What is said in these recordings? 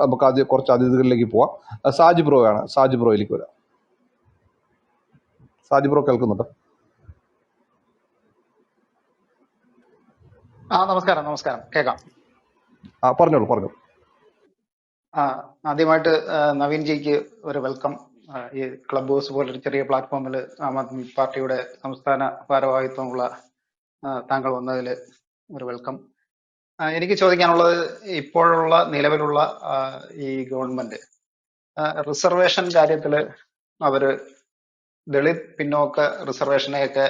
നമുക്ക് ആദ്യം കുറച്ച് അതിഥികളിലേക്ക് പോവാം. സാജി ബ്രോ ആണ്. സാജി ബ്രോയിലേക്ക് വരാം. സാജി ബ്രോ കേൾക്കുന്നുണ്ടോ? ആ നമസ്കാരം നമസ്കാരം. കേൾക്കാം. ആ പറഞ്ഞോളൂ പറഞ്ഞോളൂ. ആ ആദ്യമായിട്ട് നവീൻ ജിക്ക് ഒരു വെൽക്കം. ഈ ക്ലബ് ഹൗസ് പോലൊരു ചെറിയ പ്ലാറ്റ്ഫോമിൽ ആം ആദ്മി പാർട്ടിയുടെ സംസ്ഥാന ഭാരവാഹിത്വമുള്ള താങ്കൾ വന്നതിൽ ഒരു വെൽക്കം. എനിക്ക് ചോദിക്കാനുള്ളത് ഇപ്പോഴുള്ള നിലവിലുള്ള ഈ ഗവൺമെന്റ് റിസർവേഷൻ കാര്യത്തിൽ അവർ ദളിത് പിന്നോക്ക റിസർവേഷനെയൊക്കെ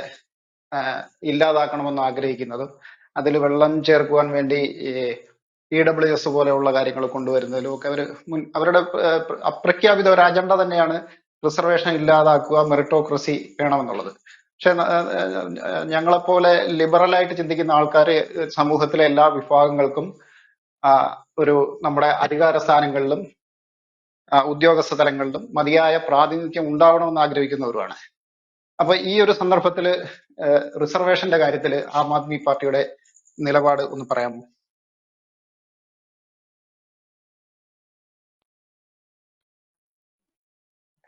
ഇല്ലാതാക്കണമെന്ന് ആഗ്രഹിക്കുന്നതും. അതിൽ വെള്ളം ചേർക്കുവാൻ വേണ്ടി ഇ ഡബ്ല്യു എസ് പോലെയുള്ള കാര്യങ്ങൾ കൊണ്ടുവരുന്നതിലും ഒക്കെ അവർ മുൻ അവരുടെ അപ്രഖ്യാപിത ഒരു അജണ്ട തന്നെയാണ് റിസർവേഷൻ ഇല്ലാതാക്കുക മെറിറ്റോക്രസി വേണമെന്നുള്ളത്. പക്ഷെ ഞങ്ങളെപ്പോലെ ലിബറലായിട്ട് ചിന്തിക്കുന്ന ആൾക്കാർ സമൂഹത്തിലെ എല്ലാ വിഭാഗങ്ങൾക്കും ഒരു നമ്മുടെ അധികാര സ്ഥാനങ്ങളിലും ഉദ്യോഗസ്ഥ തലങ്ങളിലും മതിയായ പ്രാതിനിധ്യം ഉണ്ടാവണമെന്ന് ആഗ്രഹിക്കുന്നവരുമാണ്. അപ്പൊ ഈ ഒരു സന്ദർഭത്തിൽ റിസർവേഷന്റെ കാര്യത്തിൽ ആം ആദ്മി പാർട്ടിയുടെ നിലപാട് ഒന്ന് പറയാമോ?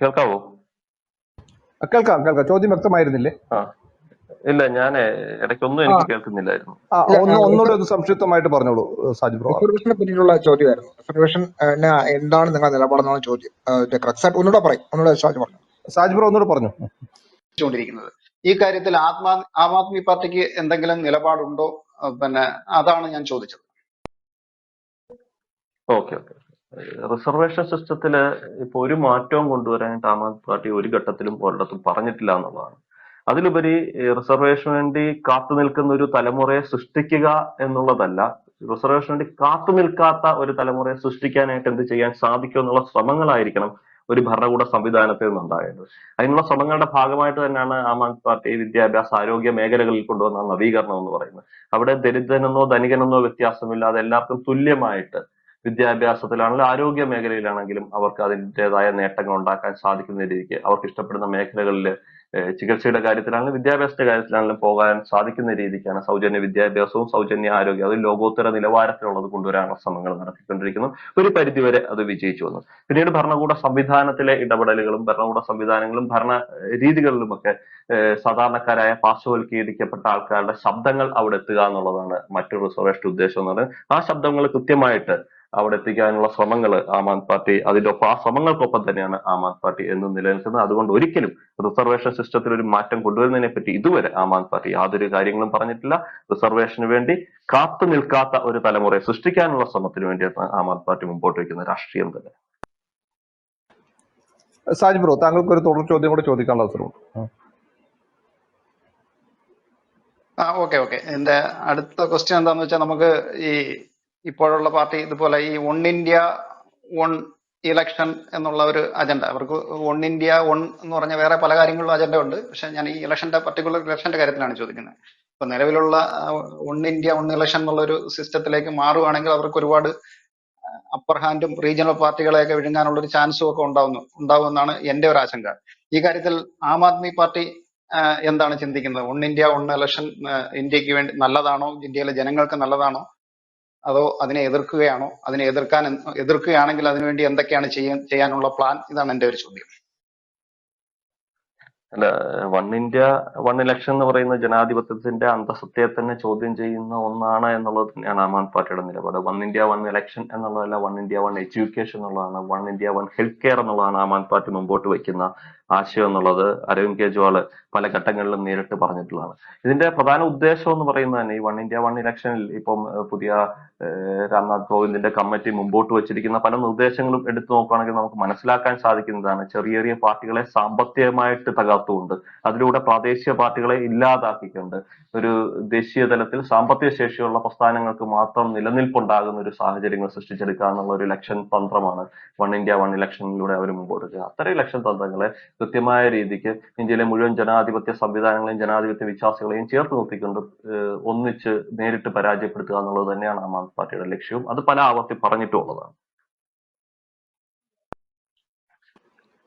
കേൾക്കാവോ? കേൾക്കാം കേൾക്കാം. ചോദ്യം വ്യക്തമായിരുന്നില്ലേ? ഇല്ല ഞാൻ ഇടയ്ക്കൊന്നും എനിക്ക് കേൾക്കുന്നില്ലായിരുന്നു. ഒന്നുകൂടെ ഒന്ന് സംക്ഷിപ്തമായിട്ട് പറഞ്ഞോളൂ സാജി ബ്രോ. റിസർവേഷനെ പറ്റിയിട്ടുള്ള ചോദ്യമായിരുന്നു. റിസർവേഷൻ എന്താണ് നിങ്ങളുടെ നിലപാടെന്നാണ് ചോദ്യം. ക്രക്സ് ആയിട്ട് ഒന്നുകൂടെ പറയും ഒന്നുകൂടെ സാജി പറഞ്ഞു? സാജി ബ്രോ ഒന്നുകൂടെ പറഞ്ഞു? കൊണ്ടിരിക്കുന്നത് ഈ കാര്യത്തിൽ ആത്മാ ആം ആദ്മി പാർട്ടിക്ക് എന്തെങ്കിലും നിലപാടുണ്ടോ? പിന്നെ അതാണ് ഞാൻ ചോദിച്ചത്. Okay okay. റിസർവേഷൻ സിസ്റ്റത്തിൽ ഇപ്പൊ ഒരു മാറ്റവും കൊണ്ടുവരാൻ ആം ആദ്മി പാർട്ടി ഒരു ഘട്ടത്തിലും ഒരിടത്തും പറഞ്ഞിട്ടില്ല എന്നുള്ളതാണ്. അതിലുപരി റിസർവേഷന് വേണ്ടി കാത്തു നിൽക്കുന്ന ഒരു തലമുറയെ സൃഷ്ടിക്കുക എന്നുള്ളതല്ല റിസർവേഷന് വേണ്ടി കാത്തു നിൽക്കാത്ത ഒരു തലമുറയെ സൃഷ്ടിക്കാനായിട്ട് എന്ത് ചെയ്യാൻ സാധിക്കും എന്നുള്ള ശ്രമങ്ങളായിരിക്കണം ഒരു ഭരണകൂട സംവിധാനത്തിൽ നിന്നുണ്ടായത്. അതിനുള്ള ശ്രമങ്ങളുടെ ഭാഗമായിട്ട് തന്നെയാണ് ആം ആദ്മി പാർട്ടി വിദ്യാഭ്യാസ ആരോഗ്യ മേഖലകളിൽ കൊണ്ടുവന്ന നവീകരണം എന്ന് പറയുന്നത്. അവിടെ ദരിദ്രനെന്നോ ധനികനെന്നോ വ്യത്യാസമില്ലാതെ എല്ലാവർക്കും തുല്യമായിട്ട് വിദ്യാഭ്യാസത്തിലാണെങ്കിലും ആരോഗ്യ മേഖലയിലാണെങ്കിലും അവർക്ക് അതിന്റെതായ നേട്ടങ്ങൾ ഉണ്ടാക്കാൻ സാധിക്കുന്ന രീതിക്ക് അവർക്ക് ഇഷ്ടപ്പെടുന്ന മേഖലകളിൽ ചികിത്സയുടെ കാര്യത്തിലാണെങ്കിലും വിദ്യാഭ്യാസത്തിന്റെ കാര്യത്തിലാണെങ്കിലും പോകാൻ സാധിക്കുന്ന രീതിക്കാണ് സൗജന്യ വിദ്യാഭ്യാസവും സൗജന്യ ആരോഗ്യം അത് ലോകോത്തര നിലവാരത്തിലുള്ളത് കൊണ്ടുവരാനുള്ള ശ്രമങ്ങൾ നടത്തിക്കൊണ്ടിരിക്കുന്നു. ഒരു പരിധിവരെ അത് വിജയിച്ചു വന്നു. പിന്നീട് ഭരണകൂട സംവിധാനത്തിലെ ഇടപെടലുകളും ഭരണകൂട സംവിധാനങ്ങളും ഭരണ രീതികളിലുമൊക്കെ സാധാരണക്കാരായ പാർശ്വവൽക്കരിക്കപ്പെട്ട ആൾക്കാരുടെ ശബ്ദങ്ങൾ അവിടെ എത്തുക എന്നുള്ളതാണ് മറ്റൊരു റിസർവേഷൻ ഉദ്ദേശം എന്ന് പറയുന്നത്. ആ ശബ്ദങ്ങൾ കൃത്യമായിട്ട് അവിടെ എത്തിക്കാനുള്ള ശ്രമങ്ങൾ ആം ആദ്മി പാർട്ടി അതിന്റെ ഒപ്പം ആ ശ്രമങ്ങൾക്കൊപ്പം തന്നെയാണ് ആം ആദ്മി പാർട്ടി എന്ന് നിലനിൽക്കുന്നത്. അതുകൊണ്ട് ഒരിക്കലും റിസർവേഷൻ സിസ്റ്റത്തിൽ ഒരു മാറ്റം കൊണ്ടുവരുന്നതിനെ പറ്റി ഇതുവരെ ആം ആദ്മി പാർട്ടി യാതൊരു കാര്യങ്ങളും പറഞ്ഞിട്ടില്ല. റിസർവേഷന് വേണ്ടി കാത്തു നിൽക്കാത്ത ഒരു തലമുറയെ സൃഷ്ടിക്കാനുള്ള ശ്രമത്തിന് വേണ്ടിയാണ് ആം ആദ്മി പാർട്ടി മുമ്പോട്ട് വയ്ക്കുന്ന രാഷ്ട്രീയം തന്നെ. സാജി ബ്രോ താങ്കൾക്ക് ഒരു തുടർ ചോദ്യം കൂടെ ചോദിക്കാനുള്ള അവസരമുണ്ട് ആ. ആ ഓക്കെ ഓക്കെ. എന്റെ അടുത്ത ക്വസ്റ്റ്യൻ എന്താന്ന് വെച്ചാൽ നമുക്ക് ഈ ഇപ്പോഴുള്ള പാർട്ടി ഇതുപോലെ ഈ വൺ ഇന്ത്യ വൺ ഇലക്ഷൻ എന്നുള്ള ഒരു അജണ്ട അവർക്ക് വൺ ഇന്ത്യ വൺ എന്ന് പറഞ്ഞ വേറെ പല കാര്യങ്ങളിലും അജണ്ട ഉണ്ട്. പക്ഷെ ഞാൻ ഈ ഇലക്ഷന്റെ പർട്ടിക്കുലർ ഇലക്ഷന്റെ കാര്യത്തിലാണ് ചോദിക്കുന്നത്. ഇപ്പൊ നിലവിലുള്ള വൺ ഇന്ത്യ വൺ ഇലക്ഷൻ എന്നുള്ള ഒരു സിസ്റ്റത്തിലേക്ക് മാറുകയാണെങ്കിൽ അവർക്ക് ഒരുപാട് അപ്പർ ഹാൻഡും റീജിയണൽ പാർട്ടികളെയൊക്കെ വിഴുങ്ങാനുള്ള ഒരു ചാൻസും ഒക്കെ ഉണ്ടാവുന്നു ഉണ്ടാവുമെന്നാണ് എന്റെ ഒരു ആശങ്ക. ഈ കാര്യത്തിൽ ആം ആദ്മി പാർട്ടി എന്താണ് ചിന്തിക്കുന്നത്? വൺ ഇന്ത്യ വൺ ഇലക്ഷൻ ഇന്ത്യയ്ക്ക് വേണ്ടി നല്ലതാണോ? ഇന്ത്യയിലെ ജനങ്ങൾക്ക് നല്ലതാണോ? അതോ അതിനെ എതിർക്കുകയാണോ? അതിനെ എതിർക്കാൻ എതിർക്കുകയാണെങ്കിൽ അതിനുവേണ്ടി എന്തൊക്കെയാണ് ചെയ്യാൻ ചെയ്യാനുള്ള പ്ലാൻ ഇതാണ് എന്റെ ഒരു ചോദ്യം. അല്ല വൺ ഇന്ത്യ വൺ ഇലക്ഷൻ എന്ന് പറയുന്ന ജനാധിപത്യത്തിന്റെ അന്തസത്തയെ തന്നെ ചോദ്യം ചെയ്യുന്ന ഒന്നാണ് എന്നുള്ളത് തന്നെയാണ് ആം ആദ്മി പാർട്ടിയുടെ നിലപാട്. വൺ ഇന്ത്യ വൺ ഇലക്ഷൻ എന്നുള്ളതല്ല വൺ ഇന്ത്യ വൺ എഡ്യൂക്കേഷൻ എന്നുള്ളതാണ്. One India one health care എന്നുള്ളതാണ് ആം ആദ്മി പാർട്ടി മുമ്പോട്ട് വയ്ക്കുന്ന ആശയം എന്നുള്ളത് അരവിന്ദ് കെജ്രിവാൾ പല ഘട്ടങ്ങളിലും നേരിട്ട് പറഞ്ഞിട്ടുള്ളതാണ്. ഇതിന്റെ പ്രധാന ഉദ്ദേശം എന്ന് പറയുന്നത് തന്നെ ഈ വൺ ഇന്ത്യ വൺ ഇലക്ഷനിൽ ഇപ്പം പുതിയ രാംനാഥ് കോവിന്ദിന്റെ കമ്മിറ്റി മുമ്പോട്ട് വെച്ചിരിക്കുന്ന പല നിർദ്ദേശങ്ങളും എടുത്തു നോക്കുകയാണെങ്കിൽ നമുക്ക് മനസ്സിലാക്കാൻ സാധിക്കുന്നതാണ് ചെറിയ ചെറിയ പാർട്ടികളെ സാമ്പത്തികമായിട്ട് തകർത്തുകൊണ്ട് അതിലൂടെ പ്രാദേശിക പാർട്ടികളെ ഇല്ലാതാക്കിക്കൊണ്ട് ഒരു ദേശീയ തലത്തിൽ സാമ്പത്തിക ശേഷിയുള്ള പ്രസ്ഥാനങ്ങൾക്ക് മാത്രം നിലനിൽപ്പുണ്ടാകുന്ന ഒരു സാഹചര്യങ്ങൾ സൃഷ്ടിച്ചെടുക്കുക എന്നുള്ള ഒരു ഇലക്ഷൻ തന്ത്രമാണ് വൺ ഇന്ത്യ വൺ ഇലക്ഷനിലൂടെ അവർ മുമ്പോട്ട് അത്തരം ഇലക്ഷൻ തന്ത്രങ്ങളെ കൃത്യമായ രീതിക്ക് ഇന്ത്യയിലെ മുഴുവൻ ജനാധിപത്യ സംവിധാനങ്ങളെയും ജനാധിപത്യ വിശ്വാസികളെയും ചേർത്ത് നിർത്തിക്കൊണ്ട് ഒന്നിച്ച് നേരിട്ട് പരാജയപ്പെടുത്തുക എന്നുള്ളത് തന്നെയാണ് ആം ആദ്മി പാർട്ടിയുടെ ലക്ഷ്യവും. അത് പല ആവർത്തി പറഞ്ഞിട്ടുള്ളതാണ്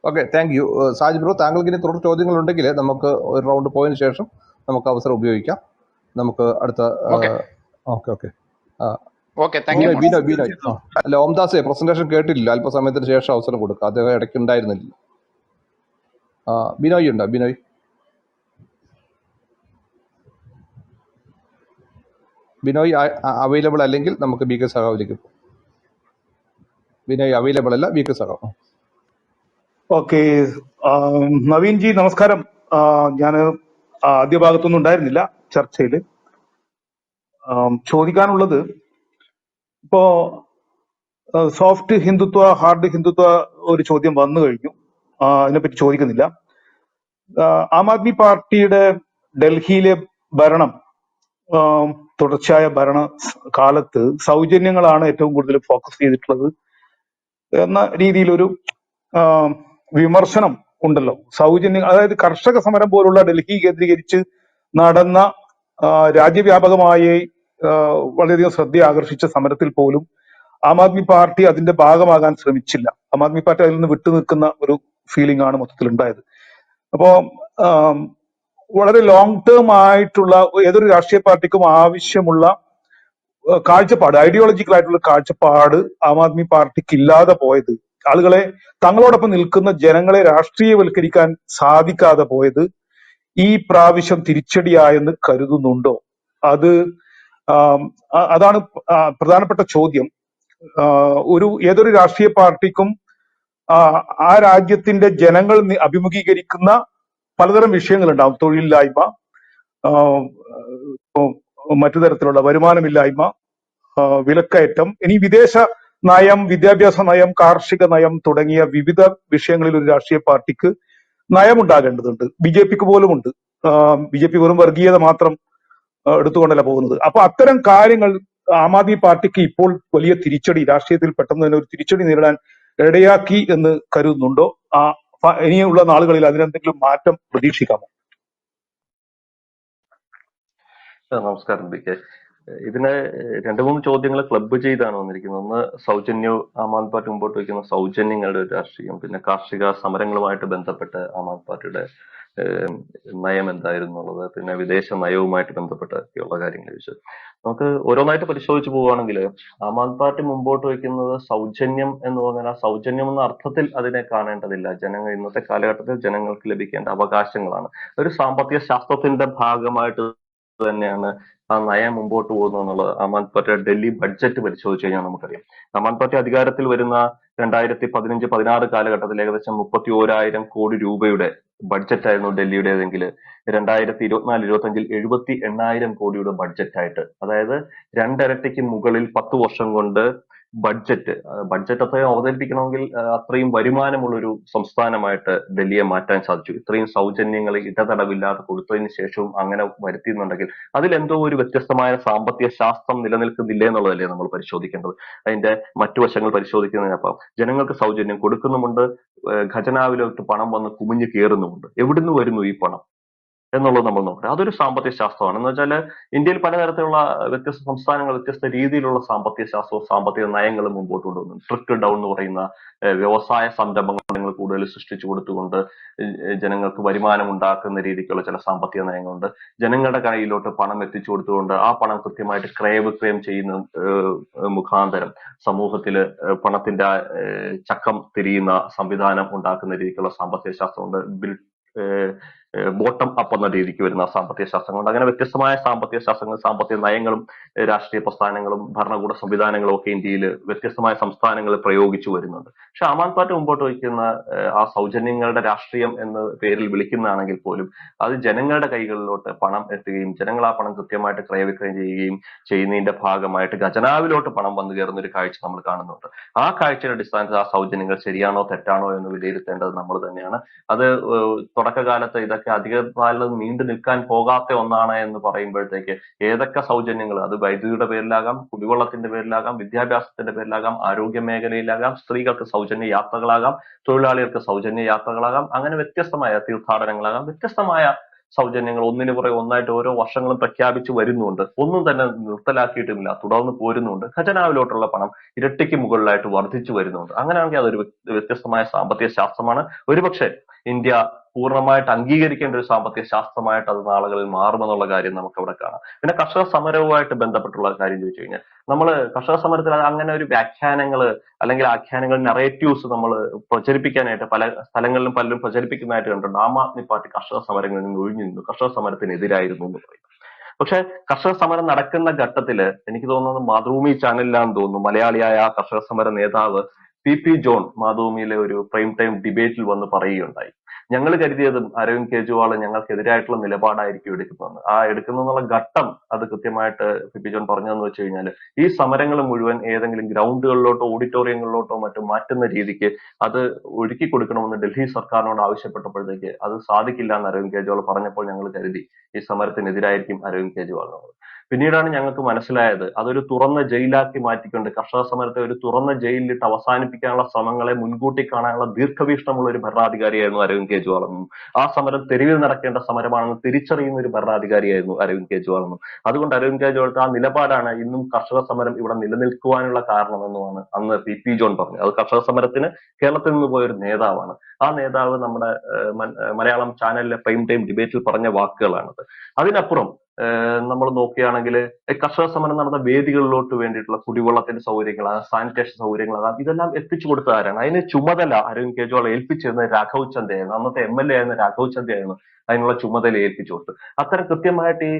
okay thank you. Saji bro താങ്കൾക്ക് ഇനി തുടർ ചോദ്യങ്ങൾ ഉണ്ടെങ്കിൽ നമുക്ക് ഒരു റൗണ്ട് പോയതിനു ശേഷം നമുക്ക് അവസരം ഉപയോഗിക്കാം. നമുക്ക് അടുത്ത ഓക്കെ. ഓക്കെ അല്ല ഓംദാസെ പ്രസന്റേഷൻ കേട്ടില്ല. അല്പസമയത്തിന് ശേഷം അവസരം കൊടുക്കുക അദ്ദേഹം ഇടയ്ക്ക് ഉണ്ടായിരുന്നില്ല. ബിനോയ് ഉണ്ടോ? ബിനോയ്? ബിനോയ് അവൈലബിൾ അല്ലെങ്കിൽ നമുക്ക് ബി കെ സഹാവിലേക്ക് പോകാം ബിനോയ് അവൈലബിൾ അല്ല ബി കെ സഹാവ് ഓക്കെ. നവീൻ ജി നമസ്കാരം. ഞാൻ ആദ്യ ഭാഗത്തൊന്നും ഉണ്ടായിരുന്നില്ല ചർച്ചയിൽ ചോദിക്കാനുള്ളത് ഇപ്പോ സോഫ്റ്റ് ഹിന്ദുത്വ ഹാർഡ് ഹിന്ദുത്വ ഒരു ചോദ്യം വന്നു കഴിഞ്ഞു. അതിനെപ്പറ്റി ചോദിക്കുന്നില്ല. ആം ആദ്മി പാർട്ടിയുടെ ഡൽഹിയിലെ ഭരണം തുടർച്ചയായ ഭരണ കാലത്ത് സൗജന്യങ്ങളാണ് ഏറ്റവും കൂടുതൽ ഫോക്കസ് ചെയ്തിട്ടുള്ളത് എന്ന രീതിയിലൊരു വിമർശനം ഉണ്ടല്ലോ. സൗജന്യ അതായത് കർഷക സമരം പോലുള്ള ഡൽഹി കേന്ദ്രീകരിച്ച് നടന്ന രാജ്യവ്യാപകമായി വളരെയധികം ശ്രദ്ധ ആകർഷിച്ച സമരത്തിൽ പോലും ആം ആദ്മി പാർട്ടി അതിന്റെ ഭാഗമാകാൻ ശ്രമിച്ചില്ല. ആം ആദ്മി പാർട്ടി അതിൽ നിന്ന് വിട്ടുനിൽക്കുന്ന ഒരു ഫീലിംഗ് ആണ് മൊത്തത്തിൽ ഉണ്ടായത് അപ്പോ വളരെ ലോങ് ടേം ആയിട്ടുള്ള ഏതൊരു രാഷ്ട്രീയ പാർട്ടിക്കും ആവശ്യമുള്ള കാഴ്ചപ്പാട് ഐഡിയോളജിക്കൽ ആയിട്ടുള്ള കാഴ്ചപ്പാട് ആം ആദ്മി പാർട്ടിക്ക് ഇല്ലാതെ പോയത് ആളുകളെ തങ്ങളോടൊപ്പം നിൽക്കുന്ന ജനങ്ങളെ രാഷ്ട്രീയവൽക്കരിക്കാൻ സാധിക്കാതെ പോയത് ഈ പ്രാവശ്യം തിരിച്ചടിയായെന്ന് കരുതുന്നുണ്ടോ? അത് അതാണ് പ്രധാനപ്പെട്ട ചോദ്യം. ഒരു ഏതൊരു രാഷ്ട്രീയ പാർട്ടിക്കും ആ രാജ്യത്തിന്റെ ജനങ്ങൾ അഭിമുഖീകരിക്കുന്ന പലതരം വിഷയങ്ങളുണ്ടാവും. തൊഴിലില്ലായ്മ മറ്റു തരത്തിലുള്ള വരുമാനമില്ലായ്മ വിലക്കയറ്റം ഇനി വിദേശ നയം വിദ്യാഭ്യാസ നയം കാർഷിക നയം തുടങ്ങിയ വിവിധ വിഷയങ്ങളിൽ ഒരു രാഷ്ട്രീയ പാർട്ടിക്ക് നയമുണ്ടാകേണ്ടതുണ്ട്. ബി ജെ പിക്ക് പോലും ഉണ്ട് ബി ജെ പി വെറും വർഗീയത മാത്രം എടുത്തുകൊണ്ടല്ല പോകുന്നത്. അപ്പൊ അത്തരം കാര്യങ്ങൾ ആം ആദ്മി പാർട്ടിക്ക് ഇപ്പോൾ വലിയ തിരിച്ചടി രാഷ്ട്രീയത്തിൽ പെട്ടെന്ന് തന്നെ ഒരു തിരിച്ചടി നേരിടാൻ ഇടയാക്കി എന്ന് കരുതുന്നുണ്ടോ? ആ ഇനിയുള്ള നാളുകളിൽ അതിനെന്തെങ്കിലും മാറ്റം പ്രതീക്ഷിക്കാമോ? നമസ്കാരം ബി കെ. ഇതിനെ രണ്ട് മൂന്ന് ചോദ്യങ്ങൾ ക്ലബ്ബ് ചെയ്താണ് വന്നിരിക്കുന്നത്. ഒന്ന് സൗജന്യ ആം ആദ്മി പാർട്ടി മുമ്പോട്ട് വയ്ക്കുന്ന സൗജന്യങ്ങളുടെ ഒരു രാഷ്ട്രീയം പിന്നെ കാർഷിക സമരങ്ങളുമായിട്ട് ബന്ധപ്പെട്ട് ആം ആദ്മി പാർട്ടിയുടെ നയം എന്തായിരുന്നു എന്നുള്ളത് പിന്നെ വിദേശ നയവുമായിട്ട് ബന്ധപ്പെട്ടൊക്കെയുള്ള കാര്യങ്ങൾ ചോദിച്ചു നമുക്ക് ഓരോന്നായിട്ട് പരിശോധിച്ചു പോവുകയാണെങ്കിൽ ആം ആദ്മി പാർട്ടി മുമ്പോട്ട് വയ്ക്കുന്നത് സൗജന്യം എന്ന് പറഞ്ഞാൽ ആ സൗജന്യം എന്ന അർത്ഥത്തിൽ അതിനെ കാണേണ്ടതില്ല. ജനങ്ങൾ ഇന്നത്തെ കാലഘട്ടത്തിൽ ജനങ്ങൾക്ക് ലഭിക്കേണ്ട അവകാശങ്ങളാണ്. ഒരു സാമ്പത്തിക ശാസ്ത്രത്തിന്റെ ഭാഗമായിട്ട് തന്നെയാണ് ആ നയം മുമ്പോട്ട് പോകുന്നത് എന്നുള്ളത്. അമാൻ പാർട്ടിയുടെ ഡൽഹി ബഡ്ജറ്റ് പരിശോധിച്ച് കഴിഞ്ഞാൽ നമുക്കറിയാം. അമാൻ പാർട്ടി അധികാരത്തിൽ വരുന്ന രണ്ടായിരത്തി പതിനഞ്ച് പതിനാറ് കാലഘട്ടത്തിൽ ഏകദേശം മുപ്പത്തി ഓരായിരം കോടി രൂപയുടെ ബഡ്ജറ്റ് ആയിരുന്നു ഡൽഹിയുടേതെങ്കിൽ. രണ്ടായിരത്തി ഇരുപത്തിനാല് ഇരുപത്തി അഞ്ചിൽ എഴുപത്തി എണ്ണായിരം കോടിയുടെ ബഡ്ജറ്റ് ആയിട്ട്. അതായത് രണ്ടിരട്ടിക്ക് മുകളിൽ പത്ത് വർഷം കൊണ്ട് ബഡ്ജറ്റ് ബഡ്ജറ്റ് അത്രയും അവതരിപ്പിക്കണമെങ്കിൽ അത്രയും വരുമാനമുള്ള ഒരു സംസ്ഥാനമായിട്ട് ഡൽഹിയെ മാറ്റാൻ സാധിച്ചു. ഇത്രയും സൗജന്യങ്ങൾ ഇടതടവില്ലാതെ കൊടുത്തതിന് ശേഷവും അങ്ങനെ വരുത്തിയെന്നുണ്ടെങ്കിൽ അതിൽ എന്തോ ഒരു വ്യത്യസ്തമായ സാമ്പത്തിക ശാസ്ത്രം നിലനിൽക്കുന്നില്ല എന്നുള്ളതല്ലേ നമ്മൾ പരിശോധിക്കേണ്ടത്. അതിന്റെ മറ്റു വശങ്ങൾ പരിശോധിക്കുന്നതിനപ്പം ജനങ്ങൾക്ക് സൗജന്യം കൊടുക്കുന്നുമുണ്ട് ഖജനാവിലോട്ട് പണം വന്ന് കുമിഞ്ഞു കയറുന്നുമുണ്ട്. എവിടുന്ന് വരുന്നു ഈ പണം? എന്നുള്ളത് നമ്മൾ നോക്കണം. അതൊരു സാമ്പത്തിക ശാസ്ത്രമാണ് എന്ന് വെച്ചാൽ ഇന്ത്യയിൽ പലതരത്തിലുള്ള വ്യത്യസ്ത സംസ്ഥാനങ്ങൾ വ്യത്യസ്ത രീതിയിലുള്ള സാമ്പത്തിക ശാസ്ത്രവും സാമ്പത്തിക നയങ്ങളും മുമ്പോട്ട് കൊണ്ടുവന്നു. ട്രിക്കിൾ ഡൗൺ എന്ന് പറയുന്ന വ്യവസായ സംരംഭങ്ങൾ കൂടുതൽ സൃഷ്ടിച്ചു കൊടുത്തുകൊണ്ട് ജനങ്ങൾക്ക് വരുമാനം ഉണ്ടാക്കുന്ന രീതിക്കുള്ള ചില സാമ്പത്തിക നയങ്ങളുണ്ട്. ജനങ്ങളുടെ കയ്യിലോട്ട് പണം എത്തിച്ചു കൊടുത്തുകൊണ്ട് ആ പണം കൃത്യമായിട്ട് ക്രയവിക്രയം ചെയ്യുന്ന മുഖാന്തരം സമൂഹത്തിൽ പണത്തിന്റെ ചക്കം തിരിയുന്ന സംവിധാനം ഉണ്ടാക്കുന്ന രീതിക്കുള്ള സാമ്പത്തിക ശാസ്ത്രമുണ്ട്. ബിൽ ബോട്ടം അപ്പ് എന്ന രീതിക്ക് വരുന്ന സാമ്പത്തിക ശാസ്ത്രങ്ങളുണ്ട്. അങ്ങനെ വ്യത്യസ്തമായ സാമ്പത്തിക ശാസ്ത്രങ്ങൾ സാമ്പത്തിക നയങ്ങളും രാഷ്ട്രീയ പ്രസ്ഥാനങ്ങളും ഭരണകൂട സംവിധാനങ്ങളും ഒക്കെ ഇന്ത്യയിൽ വ്യത്യസ്തമായ സംസ്ഥാനങ്ങളിൽ പ്രയോഗിച്ചു വരുന്നുണ്ട്. പക്ഷെ ആം ആദ്മി പാർട്ടി മുമ്പോട്ട് വയ്ക്കുന്ന ആ സൗജന്യങ്ങളുടെ രാഷ്ട്രീയം എന്ന പേരിൽ വിളിക്കുന്നതാണെങ്കിൽ പോലും അത് ജനങ്ങളുടെ കൈകളിലോട്ട് പണം എത്തുകയും ജനങ്ങൾ ആ പണം കൃത്യമായിട്ട് ക്രയവിക്രയം ചെയ്യുകയും ചെയ്യുന്നതിന്റെ ഭാഗമായിട്ട് ഖജനാവിലോട്ട് പണം വന്നു കയറുന്ന ഒരു കാഴ്ച നമ്മൾ കാണുന്നുണ്ട്. ആ കാഴ്ചയുടെ അടിസ്ഥാനത്തിൽ ആ സൗജന്യങ്ങൾ ശരിയാണോ തെറ്റാണോ എന്ന് വിലയിരുത്തേണ്ടത് നമ്മൾ തന്നെയാണ്. അത് തുടക്കകാലത്ത് ഇതൊക്കെ അധികകാലം നീണ്ടു നിൽക്കാൻ പോകാത്ത ഒന്നാണ് എന്ന് പറയുമ്പോഴത്തേക്ക് ഏതൊക്കെ സൗജന്യങ്ങൾ? അത് വൈദ്യുതിയുടെ പേരിലാകാം കുടിവെള്ളത്തിന്റെ പേരിലാകാം വിദ്യാഭ്യാസത്തിന്റെ പേരിലാകാം ആരോഗ്യ മേഖലയിലാകാം സ്ത്രീകൾക്ക് സൗജന്യ യാത്രകളാകാം തൊഴിലാളികൾക്ക് സൗജന്യ യാത്രകളാകാം അങ്ങനെ വ്യത്യസ്തമായ തീർത്ഥാടനങ്ങളാകാം വ്യത്യസ്തമായ സൗജന്യങ്ങൾ ഒന്നിനു പുറകെ ഒന്നായിട്ട് ഓരോ വർഷങ്ങളും പ്രഖ്യാപിച്ചു വരുന്നുണ്ട്. ഒന്നും തന്നെ നിർത്തലാക്കിയിട്ടുമില്ല തുടർന്ന് പോരുന്നുണ്ട്. ഖജനാവിലോട്ടുള്ള പണം ഇരട്ടിക്ക് മുകളിലായിട്ട് വർദ്ധിച്ചു വരുന്നുണ്ട്. അങ്ങനെയാണെങ്കിൽ അതൊരു വ്യ- വ്യത്യസ്തമായ സാമ്പത്തിക ശാസ്ത്രമാണ്. ഒരുപക്ഷെ ഇന്ത്യ പൂർണമായിട്ട് അംഗീകരിക്കേണ്ട ഒരു സാമ്പത്തിക ശാസ്ത്രമായിട്ട് അത് നാളുകളിൽ മാറുമെന്നുള്ള കാര്യം നമുക്ക് അവിടെ കാണാം. പിന്നെ കർഷക സമരവുമായിട്ട് ബന്ധപ്പെട്ടുള്ള കാര്യം ചോദിച്ചു കഴിഞ്ഞാൽ നമ്മൾ കർഷക സമരത്തിൽ അങ്ങനെ ഒരു വ്യാഖ്യാനങ്ങൾ അല്ലെങ്കിൽ ആഖ്യാനങ്ങൾ നെറേറ്റീവ്സ് നമ്മൾ പ്രചരിപ്പിക്കാനായിട്ട് പല സ്ഥലങ്ങളിലും പലരും പ്രചരിപ്പിക്കുന്നതായിട്ട് കണ്ടിട്ടുണ്ട്. ആം ആദ്മി പാർട്ടി കർഷക സമരങ്ങളിൽ നിന്ന് ഒഴിഞ്ഞു നിന്നു. കർഷക സമരത്തിനെതിരായിരുന്നു എന്ന് പറയും പക്ഷെ കർഷക സമരം നടക്കുന്ന ഘട്ടത്തിൽ എനിക്ക് തോന്നുന്നത് മാതൃഭൂമി ചാനലിലാണെന്ന് തോന്നുന്നു. മലയാളിയായ ആ കർഷക സമര നേതാവ് പി പി ജോൺ മാതൃഭൂമിയിലെ ഒരു പ്രൈം ടൈം ഡിബേറ്റിൽ വന്ന് പറയുകയുണ്ടായി. ഞങ്ങൾ കരുതിയതും അരവിന്ദ് കെജ്രിവാൾ ഞങ്ങൾക്കെതിരായിട്ടുള്ള നിലപാടായിരിക്കും എടുക്കുന്നതെന്ന് ആ എടുക്കുന്നുള്ള ഘട്ടം അത് കൃത്യമായിട്ട് പി ജോൺ പറഞ്ഞതെന്ന് വെച്ച് കഴിഞ്ഞാൽ ഈ സമരങ്ങൾ മുഴുവൻ ഏതെങ്കിലും ഗ്രൗണ്ടുകളിലോട്ടോ ഓഡിറ്റോറിയങ്ങളിലോട്ടോ മറ്റും മാറ്റുന്ന രീതിക്ക് അത് ഒരുക്കി കൊടുക്കണമെന്ന് ഡൽഹി സർക്കാരിനോട് ആവശ്യപ്പെട്ടപ്പോഴത്തേക്ക് അത് സാധിക്കില്ല എന്ന് അരവിന്ദ് കെജ്രിവാൾ പറഞ്ഞപ്പോൾ ഞങ്ങൾ കരുതി ഈ സമരത്തിനെതിരായിരിക്കും അരവിന്ദ് കെജ്രിവാൾ എന്നുള്ളത് പിന്നീടാണ് ഞങ്ങൾക്ക് മനസ്സിലായത് അതൊരു തുറന്ന ജയിലാക്കി മാറ്റിക്കൊണ്ട് കർഷക സമരത്തെ ഒരു തുറന്ന ജയിലിലിട്ട് അവസാനിപ്പിക്കാനുള്ള ശ്രമങ്ങളെ മുൻകൂട്ടി കാണാനുള്ള ദീർഘവീക്ഷണമുള്ള ഒരു ഭരണാധികാരിയായിരുന്നു അരവിന്ദ് കെജ്രിവാൾ എന്നും. ആ സമരം തെരുവിൽ നടക്കേണ്ട സമരമാണെന്ന് തിരിച്ചറിയുന്ന ഒരു ഭരണാധികാരിയായിരുന്നു അരവിന്ദ് കെജ്രിവാൾ എന്നും. അതുകൊണ്ട് അരവിന്ദ് കെജ്രിവാൾ ആ നിലപാടാണ് ഇന്നും കർഷക സമരം ഇവിടെ നിലനിൽക്കുവാനുള്ള കാരണമെന്നുമാണ് അന്ന് പി പി ജോൺ പറഞ്ഞത്. അത് കർഷക സമരത്തിന് കേരളത്തിൽ നിന്ന് പോയ ഒരു നേതാവാണ്. ആ നേതാവ് നമ്മുടെ മലയാളം ചാനലിലെ പ്രൈം ടൈം ഡിബേറ്റിൽ പറഞ്ഞ വാക്കുകളാണത്. അതിനപ്പുറം നമ്മൾ നോക്കുകയാണെങ്കിൽ കർഷക സമരം നടന്ന വേദികളിലോട്ട് വേണ്ടിയിട്ടുള്ള കുടിവെള്ളത്തിന്റെ സൗകര്യങ്ങൾ സാനിറ്റേഷൻ സൗകര്യങ്ങൾ ഇതെല്ലാം എത്തിച്ചു കൊടുത്ത ആരാണ്? അതിന് ചുമതല അരവിന്ദ് കെജ്രിവാൾ ഏൽപ്പിച്ചിരുന്നത് രാഘവ് ചന്ദയായിരുന്നു അന്നത്തെ എം എൽ എ ആയിരുന്ന രാഘവ് ചന്ദയായിരുന്നു അതിനുള്ള ചുമതല ഏൽപ്പിച്ചു കൊടുത്തു അത്തരം കൃത്യമായിട്ട് ഈ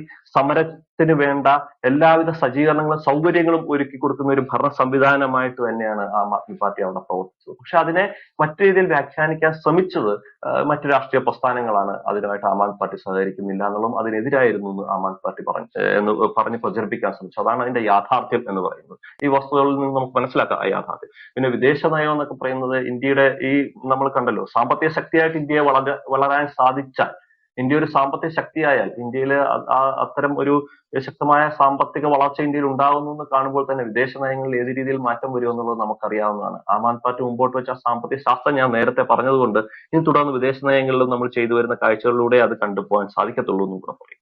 സമരത്തിന് വേണ്ട എല്ലാവിധ സജ്ജീകരണങ്ങളും സൗകര്യങ്ങളും ഒരുക്കി കൊടുക്കുന്ന ഒരു ഭരണ സംവിധാനമായിട്ട് തന്നെയാണ് ആം ആദ്മി പാർട്ടി അവിടെ പ്രവർത്തിച്ചത്. പക്ഷെ അതിനെ മറ്റു രീതിയിൽ വ്യാഖ്യാനിക്കാൻ ശ്രമിച്ചത് മറ്റു രാഷ്ട്രീയ പ്രസ്ഥാനങ്ങളാണ് അതിനുമായിട്ട് ആം ആദ്മി പാർട്ടി സഹകരിക്കുന്നില്ല എന്നുള്ളതും അതിനെതിരായിരുന്നു എന്ന് ആം ആദ്മി പാർട്ടി പറഞ്ഞു എന്ന് പറഞ്ഞ് പ്രചരിപ്പിക്കാൻ ശ്രമിച്ചു അതാണ് അതിന്റെ യാഥാർത്ഥ്യം എന്ന് പറയുന്നത്. ഈ വസ്തുതകളിൽ നിന്ന് നമുക്ക് മനസ്സിലാക്കാം ആ യാഥാർത്ഥ്യം. പിന്നെ വിദേശ നയം എന്നൊക്കെ പറയുന്നത് ഇന്ത്യയുടെ ഈ നമ്മൾ കണ്ടല്ലോ സാമ്പത്തിക ശക്തിയായിട്ട് ഇന്ത്യയെ വളര വളരാൻ സാധിച്ചാൽ ഇന്ത്യ ഒരു സാമ്പത്തിക ശക്തിയായാൽ ഇന്ത്യയിൽ അത്തരം ഒരു ശക്തമായ സാമ്പത്തിക വളർച്ച ഇന്ത്യയിൽ ഉണ്ടാകുന്നു എന്ന് കാണുമ്പോൾ തന്നെ വിദേശ നയങ്ങളിൽ ഏത് രീതിയിൽ മാറ്റം വരും എന്നുള്ളത് നമുക്കറിയാവുന്നതാണ്. ആം പാർട്ടി മുമ്പോട്ട് വെച്ച സാമ്പത്തിക ശാസ്ത്രം ഞാൻ നേരത്തെ പറഞ്ഞതുകൊണ്ട് ഇനി തുടർന്ന് വിദേശ നയങ്ങളിലും നമ്മൾ ചെയ്തു വരുന്ന കാഴ്ചകളിലൂടെ അത് കണ്ടുപോകാൻ സാധിക്കത്തുള്ളൂ എന്നും കൂടെ പറയും.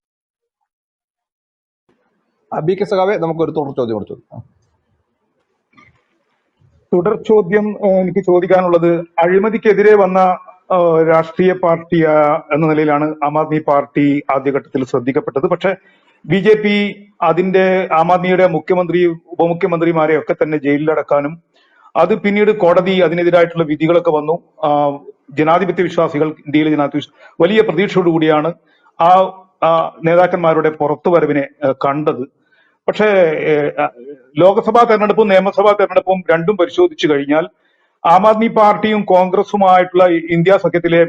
നമുക്കൊരു തുടർ ചോദ്യം തുടർ ചോദ്യം എനിക്ക് ചോദിക്കാനുള്ളത് അഴിമതിക്കെതിരെ വന്ന രാഷ്ട്രീയ പാർട്ടി എന്ന നിലയിലാണ് ആം ആദ്മി പാർട്ടി ആദ്യഘട്ടത്തിൽ ശ്രദ്ധിക്കപ്പെട്ടത്. പക്ഷെ ബി ജെ പി അതിന്റെ ആം ആദ്മിയുടെ മുഖ്യമന്ത്രി ഉപമുഖ്യമന്ത്രിമാരെ ഒക്കെ തന്നെ ജയിലിലടക്കാനും അത് പിന്നീട് കോടതി അതിനെതിരായിട്ടുള്ള വിധികളൊക്കെ വന്നു. ജനാധിപത്യ വിശ്വാസികൾ ഇന്ത്യയിലെ ജനാധിപത്യ വലിയ പ്രതീക്ഷയോടുകൂടിയാണ് ആ നേതാക്കന്മാരുടെ പുറത്തുവരവിനെ കണ്ടത്. പക്ഷേ ലോക്സഭാ തെരഞ്ഞെടുപ്പും നിയമസഭാ തെരഞ്ഞെടുപ്പും രണ്ടും പരിശോധിച്ചു കഴിഞ്ഞാൽ ആം ആദ്മി പാർട്ടിയും കോൺഗ്രസുമായിട്ടുള്ള ഇന്ത്യ സഖ്യത്തിലെ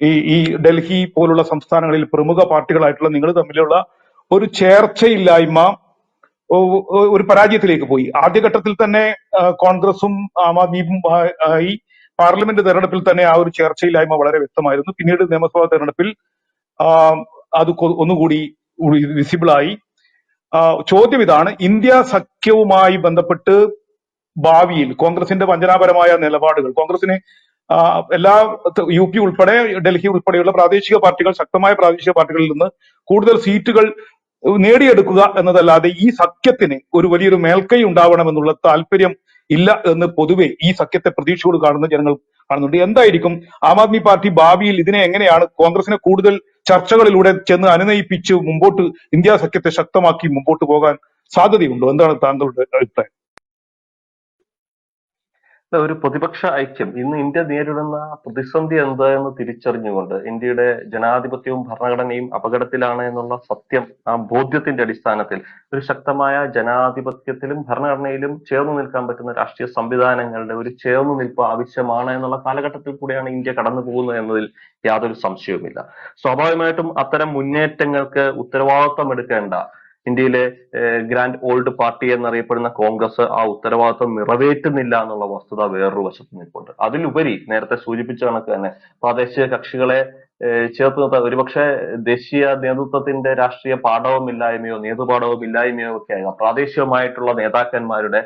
ഈ ഈ ഡൽഹി പോലുള്ള സംസ്ഥാനങ്ങളിൽ പ്രമുഖ പാർട്ടികളായിട്ടുള്ള നിങ്ങൾ തമ്മിലുള്ള ഒരു ചേർച്ചയില്ലായ്മ ഒരു പരാജയത്തിലേക്ക് പോയി. ആദ്യഘട്ടത്തിൽ തന്നെ കോൺഗ്രസും ആം ആദ്മിയും ആയി പാർലമെന്റ് തെരഞ്ഞെടുപ്പിൽ തന്നെ ആ ഒരു ചേർച്ചയില്ലായ്മ വളരെ വ്യക്തമായിരുന്നു. പിന്നീട് നിയമസഭാ തെരഞ്ഞെടുപ്പിൽ അത് ഒന്നുകൂടി വിസിബിൾ ആയി ചോദ്യം ഇതാണ്. ഇന്ത്യ സഖ്യവുമായി ബന്ധപ്പെട്ട് ഭാവിയിൽ കോൺഗ്രസിന്റെ വഞ്ചനാപരമായ നിലപാടുകൾ കോൺഗ്രസിന് എല്ലാ യു പി ഉൾപ്പെടെ ഡൽഹി ഉൾപ്പെടെയുള്ള പ്രാദേശിക പാർട്ടികൾ ശക്തമായ പ്രാദേശിക പാർട്ടികളിൽ നിന്ന് കൂടുതൽ സീറ്റുകൾ നേടിയെടുക്കുക എന്നതല്ലാതെ ഈ സഖ്യത്തിന് ഒരു വലിയൊരു മേൽക്കൈ ഉണ്ടാവണമെന്നുള്ള താല്പര്യം ഇല്ല എന്ന് പൊതുവെ ഈ സഖ്യത്തെ പ്രതീക്ഷയോട് കാണുന്ന ജനങ്ങൾ കാണുന്നുണ്ട്. എന്തായിരിക്കും? ആം ആദ്മി പാർട്ടി ഭാവിയിൽ ഇതിനെ എങ്ങനെയാണ് കോൺഗ്രസിനെ കൂടുതൽ ചർച്ചകളിലൂടെ ചെന്ന് അനുനയിപ്പിച്ച് മുമ്പോട്ട് ഇന്ത്യ സഖ്യത്തെ ശക്തമാക്കി മുമ്പോട്ട് പോകാൻ സാധ്യതയുണ്ടോ? എന്താണ് താങ്കളുടെ അഭിപ്രായം? ഒരു പ്രതിപക്ഷ ഐക്യം. ഇന്ന് ഇന്ത്യ നേരിടുന്ന പ്രതിസന്ധി എന്താണെന്ന് തിരിച്ചറിഞ്ഞുകൊണ്ട് ഇന്ത്യയുടെ ജനാധിപത്യവും ഭരണഘടനയും അപകടത്തിലാണ് എന്നുള്ള സത്യം ആ ബോധ്യത്തിന്റെ അടിസ്ഥാനത്തിൽ ഒരു ശക്തമായ ജനാധിപത്യത്തിലും ഭരണഘടനയിലും ചേർന്ന് നിൽക്കാൻ പറ്റുന്ന രാഷ്ട്രീയ സംവിധാനങ്ങളുടെ ഒരു ചേർന്ന് നിൽപ്പ് ആവശ്യമാണ് എന്നുള്ള കാലഘട്ടത്തിൽ കൂടെയാണ് ഇന്ത്യ കടന്നു പോകുന്നത് എന്നതിൽ യാതൊരു സംശയവുമില്ല. സ്വാഭാവികമായിട്ടും അത്തരം മുന്നേറ്റങ്ങൾക്ക് ഉത്തരവാദിത്വം എടുക്കേണ്ട ഇന്ത്യയിലെ ഗ്രാൻഡ് ഓൾഡ് പാർട്ടി എന്നറിയപ്പെടുന്ന കോൺഗ്രസ് ആ ഉത്തരവാദിത്വം നിറവേറ്റുന്നില്ല എന്നുള്ള വസ്തുത വേറൊരു വശത്ത് നിൽപ്പുണ്ട്. അതിലുപരി നേരത്തെ സൂചിപ്പിച്ച കണക്ക് തന്നെ പ്രാദേശിക കക്ഷികളെ ചേർത്ത് നിർത്താൻ ഒരുപക്ഷെ ദേശീയ നേതൃത്വത്തിന്റെ രാഷ്ട്രീയ പാഠവും ഇല്ലായ്മയോ നേതൃപാഠവും ഇല്ലായ്മയോ ഒക്കെ ആകാം. പ്രാദേശികമായിട്ടുള്ള നേതാക്കന്മാരുടെ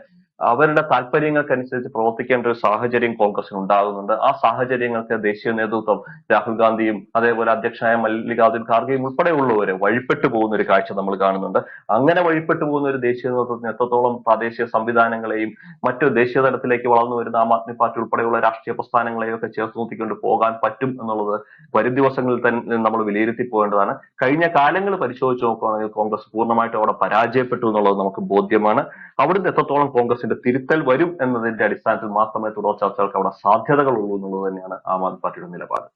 അവരുടെ താല്പര്യങ്ങൾക്കനുസരിച്ച് പ്രവർത്തിക്കേണ്ട ഒരു സാഹചര്യം കോൺഗ്രസിന് ഉണ്ടാകുന്നുണ്ട്. ആ സാഹചര്യങ്ങൾക്ക് ദേശീയ നേതൃത്വം രാഹുൽ ഗാന്ധിയും അതേപോലെ അധ്യക്ഷനായ മല്ലികാർജുൻ ഖാർഗെയും ഉൾപ്പെടെയുള്ളവരെ വഴിപ്പെട്ടു പോകുന്ന ഒരു കാഴ്ച നമ്മൾ കാണുന്നുണ്ട്. അങ്ങനെ വഴിപ്പെട്ടു പോകുന്ന ഒരു ദേശീയ നേതൃത്വത്തിന് എത്രത്തോളം പ്രാദേശിക സംവിധാനങ്ങളെയും മറ്റു ദേശീയ തലത്തിലേക്ക് വളർന്നു വരുന്ന ആം ആദ്മി പാർട്ടി ഉൾപ്പെടെയുള്ള രാഷ്ട്രീയ പ്രസ്ഥാനങ്ങളെയും ഒക്കെ ചേർത്ത് നിർത്തിക്കൊണ്ട് പോകാൻ പറ്റും എന്നുള്ളത് വരും ദിവസങ്ങളിൽ തന്നെ നമ്മൾ വിലയിരുത്തി പോകേണ്ടതാണ്. കഴിഞ്ഞ കാലങ്ങൾ പരിശോധിച്ച് നോക്കുകയാണെങ്കിൽ കോൺഗ്രസ് പൂർണമായിട്ടും അവിടെ പരാജയപ്പെട്ടു എന്നുള്ളത് നമുക്ക് ബോധ്യമാണ്. അവിടുന്ന് എത്രത്തോളം കോൺഗ്രസിന്റെ തിരുത്തൽ വരും എന്നതിന്റെ അടിസ്ഥാനത്തിൽ മാത്രമേ തുടർ ചർച്ചകൾക്ക് അവിടെ സാധ്യതകളുള്ളൂ എന്നുള്ളത് തന്നെയാണ് ആം ആദ്മി പാർട്ടിയുടെ നിലപാട്.